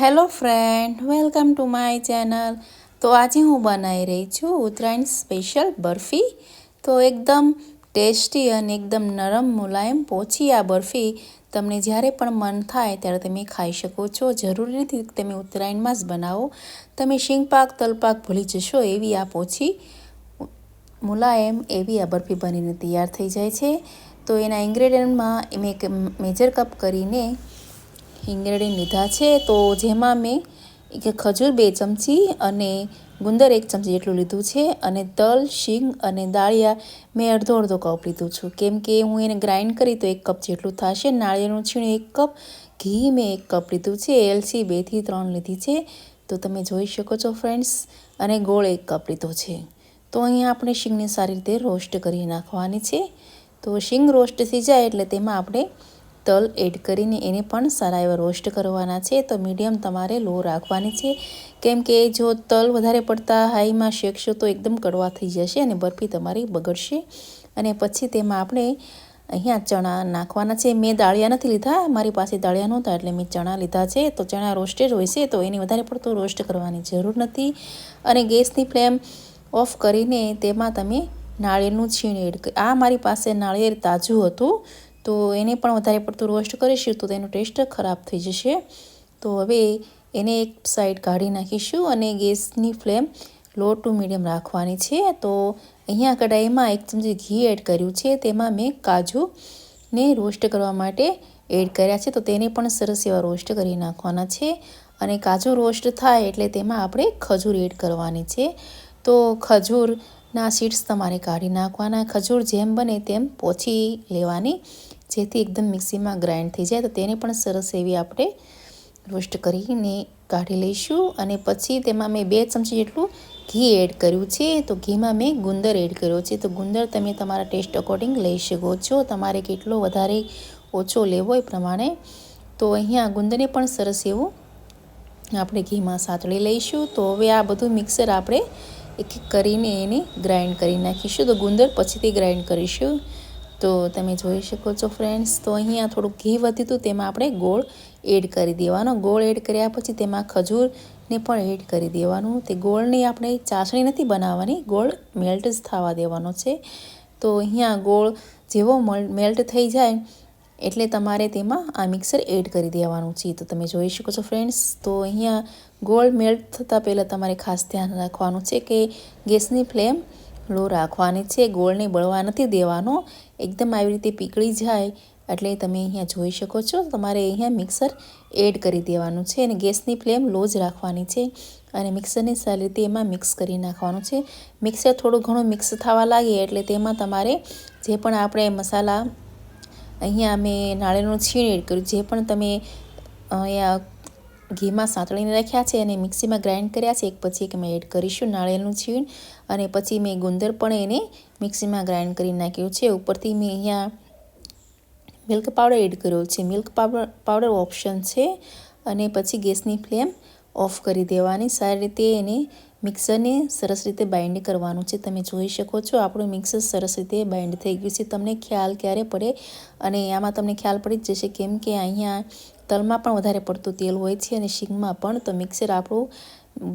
Hello friend, welcome to my channel. તો આજે હું બનાવી રહી છું ઉત્તરાયણ સ્પેશિયલ બરફી. તો એકદમ ટેસ્ટી અને એકદમ નરમ મુલાયમ પોચી આ બરફી. તમને જ્યારે પણ મન થાય ત્યારે તમે ખાઈ શકો છો. જરૂરી નથી તમે ઉત્તરાયણમાં જ બનાવો. તમે શીંગપાક, તલપાક ભૂલી જશો એવી આ પોચી મુલાયમ એવી આ બરફી બનીને તૈયાર થઈ જાય છે. તો એના ઇન્ગ્રેડિયન્ટમાં મેં મેજર કપ કરીને ઇન્ગ્રેડિયન્ટ લીધા છે, તો જેમાં મેં એક ખજૂર, બે ચમચી અને ગુંદર એક ચમચી જેટલું લીધું છે અને તલ, શીંગ અને દાળિયા મેં અડધો અડધો કપ લીધું છું. કેમ કે હું એને ગ્રાઇન્ડ કરી તો એક કપ જેટલું થશે. નાળિયેરનું છીણ એક કપ, ઘી મેં એક કપ લીધું છે એલસી બેથી ત્રણ લીધી છે. તો તમે જોઈ શકો છો ફ્રેન્ડ્સ, અને ગોળ એક કપ લીધો છે. તો અહીંયા આપણે શીંગને સારી રીતે રોસ્ટ કરી નાખવાની છે. તો શીંગ રોસ્ટ થઈ જાય એટલે તેમાં આપણે તલ એડ કરીને એને પણ સારા એવા રોસ્ટ કરવાના છે. તો મીડિયમ તમારે લો રાખવાની છે. કેમ કે જો તલ વધારે પડતા હાઈમાં શેકશો તો એકદમ કડવા થઈ જશે અને બરફી તમારી બગડશે. અને પછી તેમાં આપણે અહીંયા ચણા નાખવાના છે. મેં દાળિયા નથી લીધા. મારી પાસે દાળિયા નહોતા એટલે મેં ચણા લીધા છે. તો ચણા રોસ્ટેડ હોય છે તો એને વધારે પડતું રોસ્ટ કરવાની જરૂર નથી. અને ગેસની ફ્લેમ ઓફ કરીને તેમાં તમે નાળિયેરનું છીણ એડ આ મારી પાસે નાળિયેર તાજું હતું. તો એને પણ વધારે પડતું રોસ્ટ કરીશું તો તેનો ટેસ્ટ ખરાબ થઈ જશે. તો હવે એને એક સાઈડ કાઢી નાખીશું અને ગેસની ફ્લેમ લો ટુ મીડિયમ રાખવાની છે. તો અહીંયા કઢાઈમાં એક ચમચી ઘી એડ કર્યું છે. તેમાં મેં કાજુને રોસ્ટ કરવા માટે એડ કર્યા છે. તો તેને પણ સરસ એવા રોસ્ટ કરી નાખવાના છે. અને કાજુ રોસ્ટ થાય એટલે તેમાં આપણે ખજૂર એડ કરવાની છે. તો ખજૂરના સીડ્સ તમારે કાઢી નાખવાના. ખજૂર જેમ બને તેમ પોછી લેવાની. જેથી એકદમ મિક્સીમાં ગ્રાઇન્ડ થઈ જાય તો તેને પણ સરસ એવી આપણે રોસ્ટ કરીને કાઢી લઈશું અને પછી તેમાં મેં બે ચમચી જેટલું ઘી એડ કર્યું છે. તો ઘીમાં મેં ગુંદર એડ કર્યો છે. તો ગુંદર તમે તમારા ટેસ્ટ અકોર્ડિંગ લઈ શકો છો. તમારે કેટલો વધારે ઓછો લેવો એ પ્રમાણે. તો અહીંયા ગુંદરને પણ સરસ એવું આપણે ઘીમાં સાતળી લઈશું. તો હવે આ બધું મિક્સર આપણે એક એક કરીને એને ગ્રાઇન્ડ કરી નાખીશું. તો ગુંદર પછીથી ગ્રાઇન્ડ કરીશું. તો તમે જોઈ શકો છો ફ્રેન્ડ્સ તો અહીંયા થોડુંક ઘી વધ્યું હતું, તેમાં આપણે ગોળ એડ કરી દેવાનો. ગોળ એડ કર્યા પછી તેમાં ખજૂરને પણ એડ કરી દેવાનું. તે ગોળની આપણે ચાસણી નથી બનાવવાની, ગોળ મેલ્ટ જ થવા દેવાનો છે. તો અહીંયા ગોળ જેવો મેલ્ટ થઈ જાય એટલે તમારે તેમાં આ મિક્સર એડ કરી દેવાનું છે. તો તમે જોઈ શકો છો ફ્રેન્ડ્સ તો અહીંયા ગોળ મેલ્ટ થતાં પહેલાં તમારે ખાસ ધ્યાન રાખવાનું છે કે ગેસની ફ્લેમ લો રાખવાની છે, ગોળને બળવા નથી દેવાનો. એકદમ આવી રીતે પીકળી જાય એટલે તમે અહીંયા જોઈ શકો છો, તમારે અહીંયા મિક્સર એડ કરી દેવાનું છે અને ગેસની ફ્લેમ લો જ રાખવાની છે અને મિક્સરને સારી રીતે એમાં મિક્સ કરી નાખવાનું છે. મિક્સર થોડું ઘણું મિક્સ થવા લાગે એટલે તેમાં તમારે જે પણ આપણે મસાલા અહીંયા મેં નાળિયેરનું છીણ એડ કર્યું, જે પણ તમે અહીંયા ઘીમાં સાંતળીને રાખ્યા છે અને મિક્સીમાં ગ્રાઇન્ડ કર્યા છે. એક પછી એક મેં એડ કરીશું નાળિયેરનું છીણ અને પછી મેં ગુંદર પણ એને મિક્સીમાં ગ્રાઇન્ડ કરી નાખ્યું છે. ઉપરથી મેં અહીંયા મિલ્ક પાવડર એડ કર્યો છે. મિલ્ક પાવડર પાવડર ઓપ્શન છે અને પછી ગેસની ફ્લેમ ઓફ કરી દેવાની. સારી રીતે એને મિક્સરને સરસ રીતે બાઇન્ડ કરવાનું છે. તમે જોઈ શકો છો આપણું મિક્સર સરસ રીતે બાઇન્ડ થઈ ગયું છે. તમને ખ્યાલ ક્યારે પડે અને આમાં તમને ખ્યાલ પડી જ જશે, કેમ કે અહીંયા તલમાં પણ વધારે પડતું તેલ હોય છે અને શીંગમાં પણ તો મિક્સર આપણું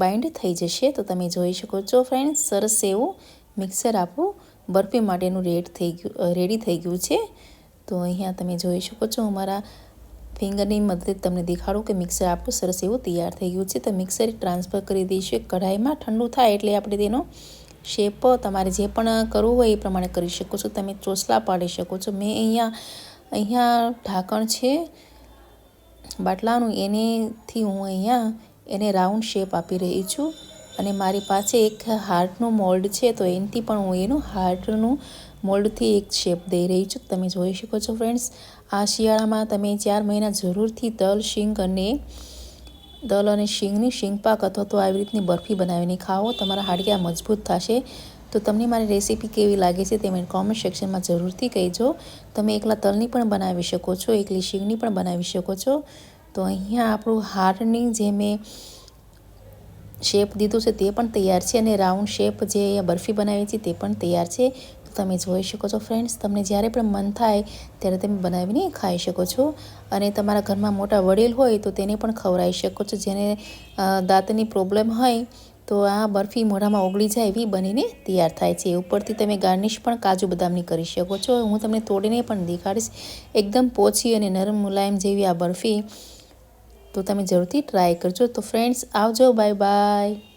બાઇન્ડ થઈ જશે. તો તમે જોઈ શકો છો ફ્રેન્ડ સરસ એવું મિક્સર આપણું બરફી માટેનું રેડ થઈ ગયું રેડી થઈ ગયું છે. તો અહીંયા તમે જોઈ શકો છો અમારા ફિંગરની મદદથી તમને દેખાડું કે મિક્સર આપણું સરસ એવું તૈયાર થઈ ગયું છે. તો મિક્સર ટ્રાન્સફર કરી દઈશું કઢાઈમાં. ઠંડુ થાય એટલે આપણે તેનો શેપ, તમારે જે પણ કરવું હોય એ પ્રમાણે કરી શકો છો. તમે ચોસલા પાડી શકો છો. મેં અહીંયા અહીંયા ઢાંકણ છે બાટલાનું એનેથી હું અહીંયા એને રાઉન્ડ શેપ આપી રહી છું અને મારી પાસે એક હાર્ટનું મોલ્ડ છે તો એનાથી પણ હું એનું હાર્ટનું મોલ્ડથી એક શેપ દઈ રહી છું. તમે જોઈ શકો છો ફ્રેન્ડ્સ, આ શિયાળામાં તમે ચાર મહિના જરૂરથી તલ, શીંગ અને દલ અને શીંગની શીંગપાક અથવા તો આવી રીતની બરફી બનાવીને ખાઓ. તમારા હાડક્યા મજબૂત થશે. તો તમને મારી રેસીપી કેવી લાગે છે તે મને કોમેન્ટ સેક્શનમાં જરૂરથી કહેજો. તમે એકલા તલની પણ બનાવી શકો છો, એકલી શીંગની પણ બનાવી શકો છો. તો અહીંયા આપણું હારની જે મેં શેપ દીધું છે તે પણ તૈયાર છે અને રાઉન્ડ શેપ જે અહીંયા બરફી બનાવી છે તે પણ તૈયાર છે. તમે જોઈ શકો છો ફ્રેન્ડ્સ તમને જ્યારે પણ મન થાય ત્યારે તમે બનાવીને ખાઈ શકો છો. અને તમારા ઘરમાં મોટા વડીલ હોય તો તેને પણ ખવડાવી શકો છો. જેને દાંતની પ્રોબ્લેમ હોય તો આ બરફી મોઢામાં ઓગળી જાય એવી બનીને તૈયાર થાય છે. ઉપરથી તમે ગાર્નિશ પણ કાજુ બદામની કરી શકો છો. હું તમને તોડીને પણ દેખાડીશ. એકદમ પોચી અને નરમ મુલાયમ જેવી આ બરફી તો તમે જરૂરથી ટ્રાય કરજો. તો ફ્રેન્ડ્સ આવજો. Bye bye